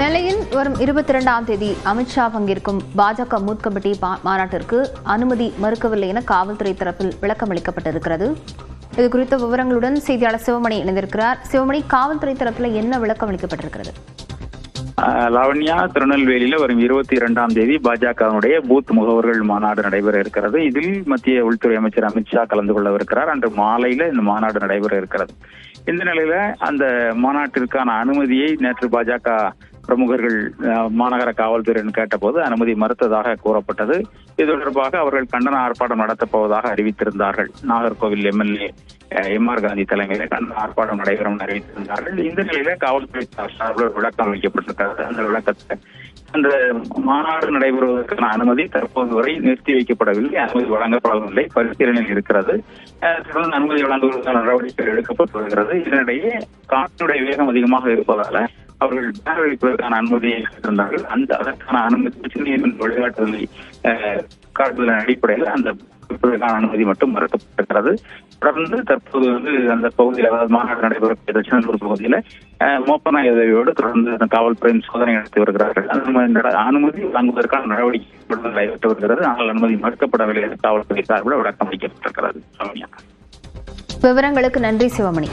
நெல்லையில் வரும் இருபத்தி இரண்டாம் தேதி அமித்ஷா பங்கேற்கும் பாஜக மூத் கமிட்டி பா- மாநாட்டிற்கு அனுமதி மறுக்கவில்லை என காவல்துறை தரப்பில் விளக்கம் அளிக்கப்பட்டிருக்கிறது இது குறித்த விவரங்களுடன் செய்தியாளர் சிவமணி இணைந்திருக்கிறார். சிவமணி காவல்துறை தரப்பில் என்ன விளக்கம் அளிக்கப்பட்டிருக்கிறது ஆஹ் லாவண்யா திருநெல்வேலியில வரும் இருபத்தி இரண்டாம் தேதி பாஜகவினுடைய பூத் முகவர்கள் மாநாடு நடைபெற இருக்கிறது. இதில் மத்திய உள்துறை அமைச்சர் அமித்ஷா கலந்து கொள்ளவிருக்கிறார். அன்று மாலையில இந்த மாநாடு நடைபெற இருக்கிறது. இந்த நிலையில அந்த மாநாட்டிற்கான அனுமதியை நேற்று பாஜக பிரமுகர்கள் மாநகர காவல்துறையினர் கேட்டபோது அனுமதி மறுத்ததாக கூறப்பட்டது. இது தொடர்பாக அவர்கள் கண்டன ஆர்ப்பாட்டம் நடத்தப் போவதாக அறிவித்திருந்தார்கள். Nagercoil MLA M R Gandhi தலைமையில் கண்டன ஆர்ப்பாட்டம் நடைபெறும் என அறிவித்திருந்தார்கள். இந்த நிலையில காவல்துறை சார்பில் ஒரு விளக்கம் அளிக்கப்பட்டிருக்கிறது அந்த விளக்கத்தை அந்த மாநாடு நடைபெறுவதற்கான அனுமதி தற்போது வரை நிறுத்தி வைக்கப்படவில்லை. அனுமதி வழங்கப்படவில்லை. பரிசீலனையில் இருக்கிறது. தொடர்ந்து அனுமதி வழங்குவதற்கான நடவடிக்கைகள் எடுக்கப்பட்டு வருகிறது. இதனிடையே காற்றினுடைய வேகம் அதிகமாக இருப்பதால அவர்கள் பேனர் அனுமதியை கேட்டிருந்தார்கள். அந்த அதற்கான அனுமதி உச்சநீதிமன்ற வழிகாட்டுதலை காட்டுதலின் அடிப்படையில் அந்த அனுமதி மட்டும் மறுக்கப்பட்டிருக்கிறது. தொடர்ந்து தற்போது வந்து அந்த பகுதியில் அதாவது மாநாடு நடைபெறக்கூடிய தட்சிணூர் பகுதியில அஹ், உதவியோடு தொடர்ந்து அந்த காவல்துறையின் சோதனை நடத்தி வருகிறார்கள். அனுமதி அனுமதி வழங்குவதற்கான நடவடிக்கை நடைபெற்று வருகிறது. ஆனால் அனுமதி மறுக்கப்படவில்லை என்று காவல்துறை சார்பில் விளக்கம் அளிக்கப்பட்டிருக்கிறது. விவரங்களுக்கு நன்றி சிவமணி.